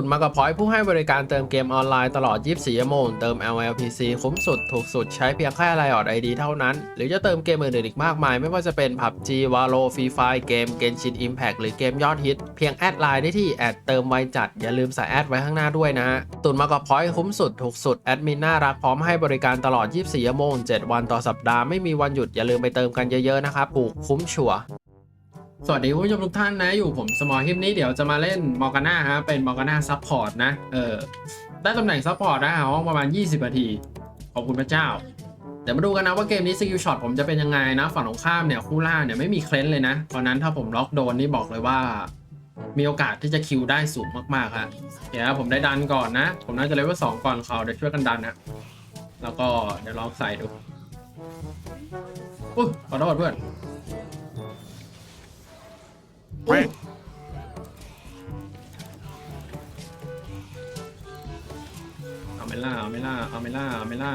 ตุนมากับพอยผู้ให้บริการเติมเกมออนไลน์ตลอด 24 ชั่วโมง เติม LLPC คุ้มสุด ถูกสุดใช้เพียงแค่ไลออดไอดีเท่านั้น หรือจะเติมเกมอื่นๆอีกมากมาย ไม่ว่าจะเป็น PUBG Valo Free Fire เกม Genshin Impact หรือเกมยอดฮิต เพียงแอดไลน์ได้ที่แอดเติมไวจัด อย่าลืมใส่แอดไว้ข้างหน้าด้วยนะฮะตุนมากับพอยคุ้มสุด ถูกสุด แอดมินน่ารักพร้อมให้บริการตลอด 24 ชั่วโมง 7 วันต่อสัปดาห์ไม่มีวันหยุดอย่าลืมไปเติมกันเยอะๆนะครับถูกคุ้มชัว สวัสดีคุณผู้ชมทุกท่านนะอยู่ผมสมอลคลิปนี้เดี๋ยวจะมาเล่นมอร์กาน่าฮะเป็นมอร์กาน่าซับพอร์ตนะเออได้ตำแหน่งซับพอร์ตนะฮะห้องประมาณ 20นาที ขอบคุณพระเจ้า เดี๋ยวมาดูกันนะว่าเกมนี้สกิลช็อตผมจะเป็นยังไงนะ ฝั่งตรงข้ามเนี่ยคู่ล่าเนี่ยไม่มีเคลนเลยนะ เพราะนั้นถ้าผมล็อกโดนนี่บอกเลยว่า มีโอกาสที่จะคิวได้สูงมากๆครับเดี๋ยวผมได้ดันก่อนนะ ผมน่าจะเลเวลสองก่อนเขาเดี๋ยวช่วยกันดันนะแล้วก็เดี๋ยวลองใส่ดูอุ้ยขอโทษเพื่อน เอาไม่ล่าเอาไม่ล่าเอาไม่ล่าเอาไม่ล่า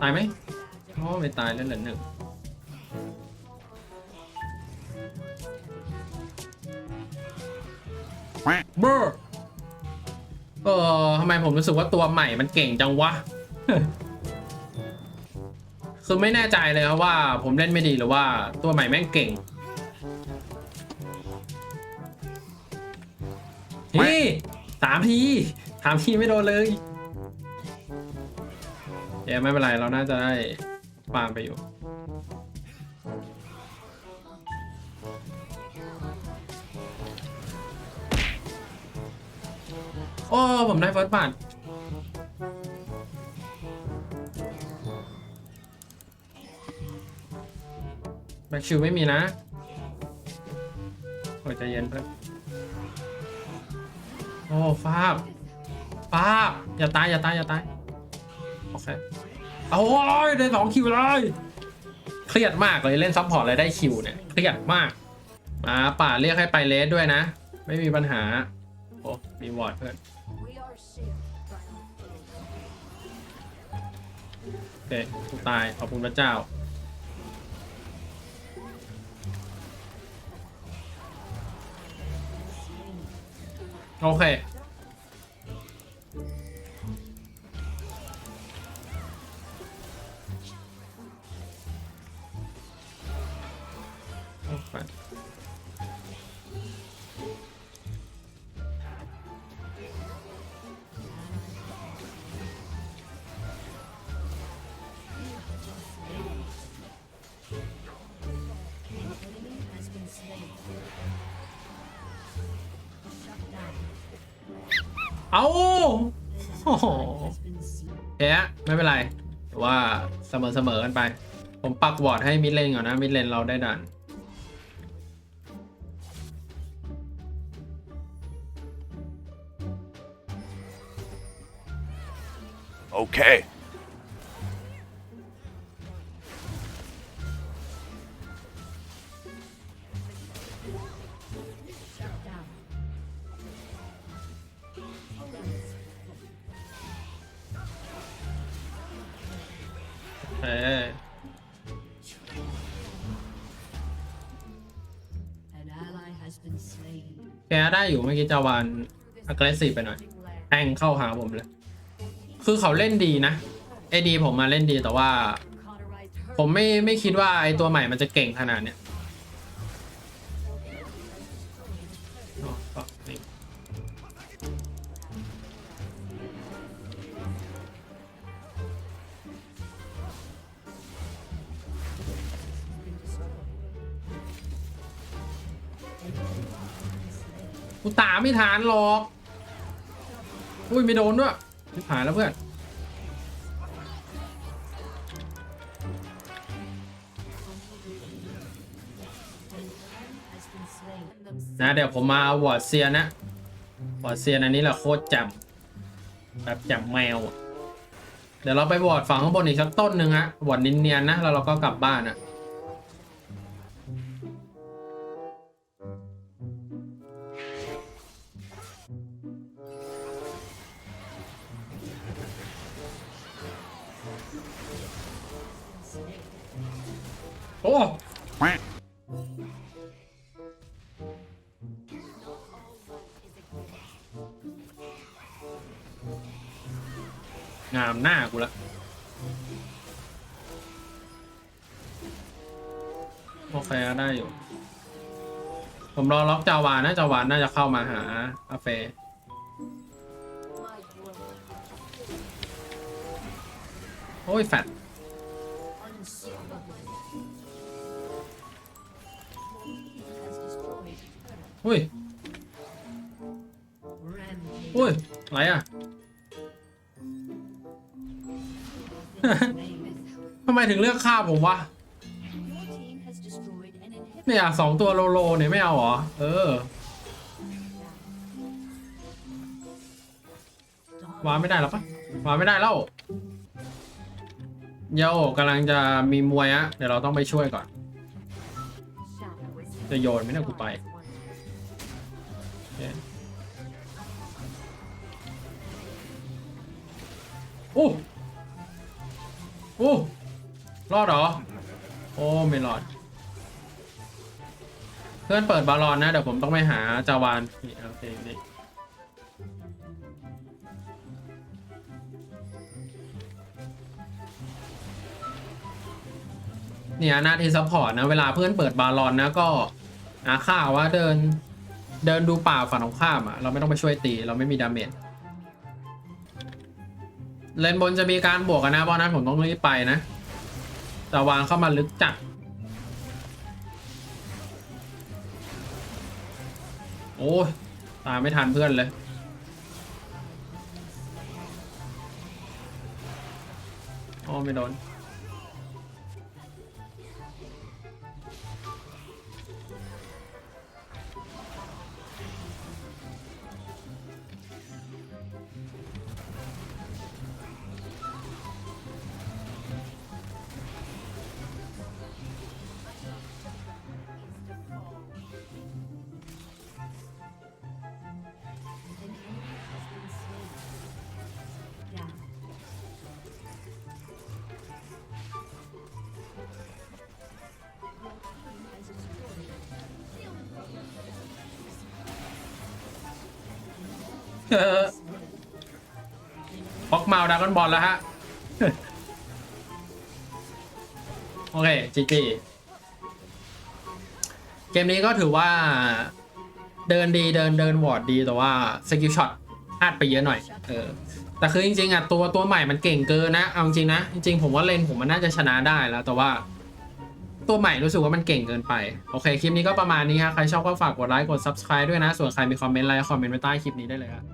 ตายไหมโอ้ไม่ตายแล้วเหลือหนึ่งเบอร์เออทำไมผมรู้สึกว่าตัวใหม่มันเก่งจังวะ คือไม่แน่ใจเลยครับว่าผมเล่นไม่ดีหรือว่าตัวใหม่แม่งเก่งเฮ้ยสามทีสามทีไม่โดนเลยเดี๋ยวไม่เป็นไรเราน่าจะได้ฟาร์มไปอยู่โอ้ผมได้เฟิร์สบัตร แบ็กชิวไม่มีนะโอ้ยใจเย็นเพื่อนโอ้ฟาบฟาบอย่าตายอย่าตายอย่าตายโอเคเอาโอ้ยได้สองคิวเลยเครียดมากเลยเล่นซัพพอร์ตเลยได้คิวเนี่ยเครียดมากมาป่าเรียกให้ไปเลสด้วยนะ ไม่มีปัญหาโอ้มีวอร์ดเพื่อนโอเคตายขอบคุณพระเจ้า โเอาโอ้โหแพ้ไม่เป็นไรแต่ว่าเสมอเสมอๆกันไป ผมปักวอร์ดให้มิดเลนก่อนนะ มิดเลนเราได้ดัน Okay. down. เออ An ally has been slain. แกได้อยู่เมื่อกี้จาวาน aggressive ไปหน่อย แทงเข้าหาผมเลย คือเขาเล่นดีนะไอดีผมมาเล่นดีแต่ว่า ผมไม่ไม่คิดว่าไอตัวใหม่มันจะเก่งขนาดเนี้ย กูตามไม่ทานหรอก อุ้ยไม่โดนด้วยไม่ผ่านแล้วเพื่อนนะเดี๋ยวผมมาวอร์ดเซียนนะวอร์ดเซียนอันนี้แหละโคตรจำแบบจำแมว เดี๋ยวเราไปวอร์ดฝั่งข้างบนอีกสักต้นหนึ่งฮะวอร์ดเนียนนะแล้วเราก็กลับบ้านอะ โอ้แงามหน้ากูละโอเคได้อยู่ ผมรอล็อกจาวานะจาวาน่าจะเข้ามาหาอาเฟ โอ้ยแฟดอุ้ยอุ้ยอะไรอะทำไมถึงเลือกฆ่าผมวะ เนี่ยสองตัวโลโลเนี่ยไม่เอาเหรอ เออวางไม่ได้หรอปะวางไม่ได้แล้ว ยาโอกำลังจะมีมวยอะเดี๋ยวเราต้องไปช่วยก่อน จะโยนไหมเนี่ยกูไปโอเคโอ้โอ้รอดเหรอ โอ้ไม่รอด เพื่อนเปิดบาลอนนะ เดี๋ยวผมต้องไปหาจาวานนี่โอเคนี่ เนี่ยหน้าที่ซัพพอร์ตนะ เวลาเพื่อนเปิดบาลอนนะก็อาค่าว่าเดินเดินดูป่าฝั่งของข้ามอะเราไม่ต้องไปช่วยตีเราไม่มีดาเมจเลนบนจะมีการบวกกันนะเพราะนั้นผมต้องรีบไปนะแต่วางเข้ามาลึกจัดโอ้ยตามไม่ทันเพื่อนเลย โอ้ไม่โดน พอกเมาดากอนบอลแล้วฮะ โอเคจีจีเกมนี้ก็ถือว่า เดินดีเดินเดินวอร์ดดีแต่ว่าสกิลช็อตพลาดไปเยอะหน่อย เออ แต่คือจริงๆอะตัวตัวใหม่มันเก่งเกินนะ เอาจริงนะ จริงๆผมว่าเลนผมมันน่าจะชนะได้แล้ว แต่ว่า ตัวใหม่รู้สึกว่ามันเก่งเกินไป โอเค คลิปนี้ก็ประมาณนี้ครับใครชอบก็ฝากกดไลค์ กด subscribe ด้วยนะ ส่วนใครมีคอมเมนต์อะไรคอมเมนต์ไว้ใต้คลิปนี้ได้เลยครับ